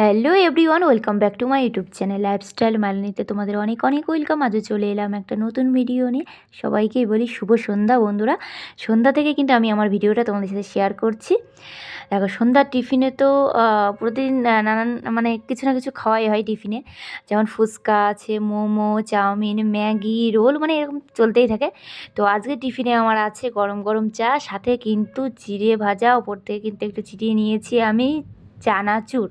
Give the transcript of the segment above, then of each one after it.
Hello everyone welcome back to my YouTube channel lifestyle মালিনীতে তোমাদের অনেক অনেক ওয়েলকাম আজও চলে এলাম একটা নতুন ভিডিও নিয়ে। সবাইকেই বলি শুভ সন্ধ্যা বন্ধুরা। সন্ধ্যা থেকে কিন্তু আমি আমার ভিডিওটা তোমাদের সাথে শেয়ার করছি। দেখো, সন্ধ্যার টিফিনে তো প্রতিদিন নানান মানে কিছু না কিছু খাওয়াই হয় টিফিনে যেমন ফুচকা আছে, মোমো, চাউমিন, ম্যাগি, রোল মানে এরকম চলতেই থাকে। তো আজকে টিফিনে আমার আছে গরম গরম চা, সাথে কিন্তু চিড়ে ভাজা, ওপর থেকে কিন্তু একটু চিটিয়ে নিয়েছি আমি, চানাচুর।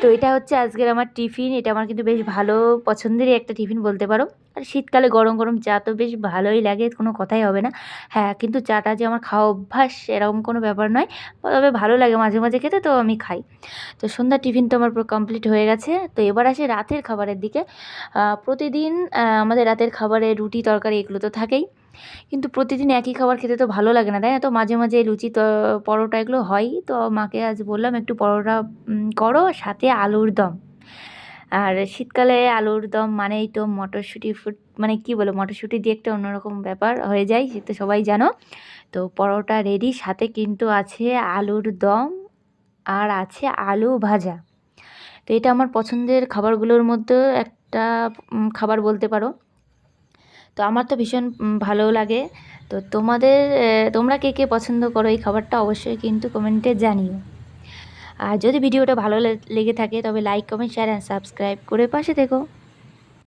তো এটা হচ্ছে আজকের আমার টিফিন। এটা আমার কিন্তু বেশ ভালো পছন্দেরই একটা টিফিন বলতে পারো। আর শীতকালে গরম গরম চা তো বেশ ভালোই লাগে, কোনো কথাই হবে না। হ্যাঁ কিন্তু চাটা যে আমার খাওয়া অভ্যাস এরকম কোনো ব্যাপার নয়, তবে ভালো লাগে মাঝে মাঝে খেতে, তো আমি খাই। তো সন্ধ্যার টিফিন তো আমার পুরো কমপ্লিট হয়ে গেছে। তো এবার আসে রাতের খাবারের দিকে। প্রতিদিন আমাদের রাতের খাবারে রুটি, তরকারি এগুলো তো থাকেই। কিন্তু প্রতিদিন একই খাবার খেতে তো ভালো লাগে না, তাই না? তো মাঝে মাঝে লুচি, তো, পরোটা এগুলো হয়। তো মাকে আজ বললাম, একটু পরোটা করো, সাথে আলুর দম। আর শীতকালে আলুর দম মানেই তো মটরশুঁটি ফুট মানে কি বলো মটরশুঁটি দিয়ে একটা অন্যরকম ব্যাপার হয়ে যায়, সে তো সবাই জানো। তো পরোটা রেডি, সাথে কিন্তু আছে আলুর দম আর আছে আলু ভাজা। তো এটা আমার পছন্দের খাবারগুলোর মধ্যে একটা খাবার বলতে পারো। তো আমার তো ভীষণ ভালো লাগে। তো তোমাদের তোমরা কে কে পছন্দ করো এই খাবারটা অবশ্যই কিন্তু কমেন্টে জানিও। আর যদি ভিডিওটা ভালো লেগে থাকে তবে like comment share and subscribe করে পাশে থেকো।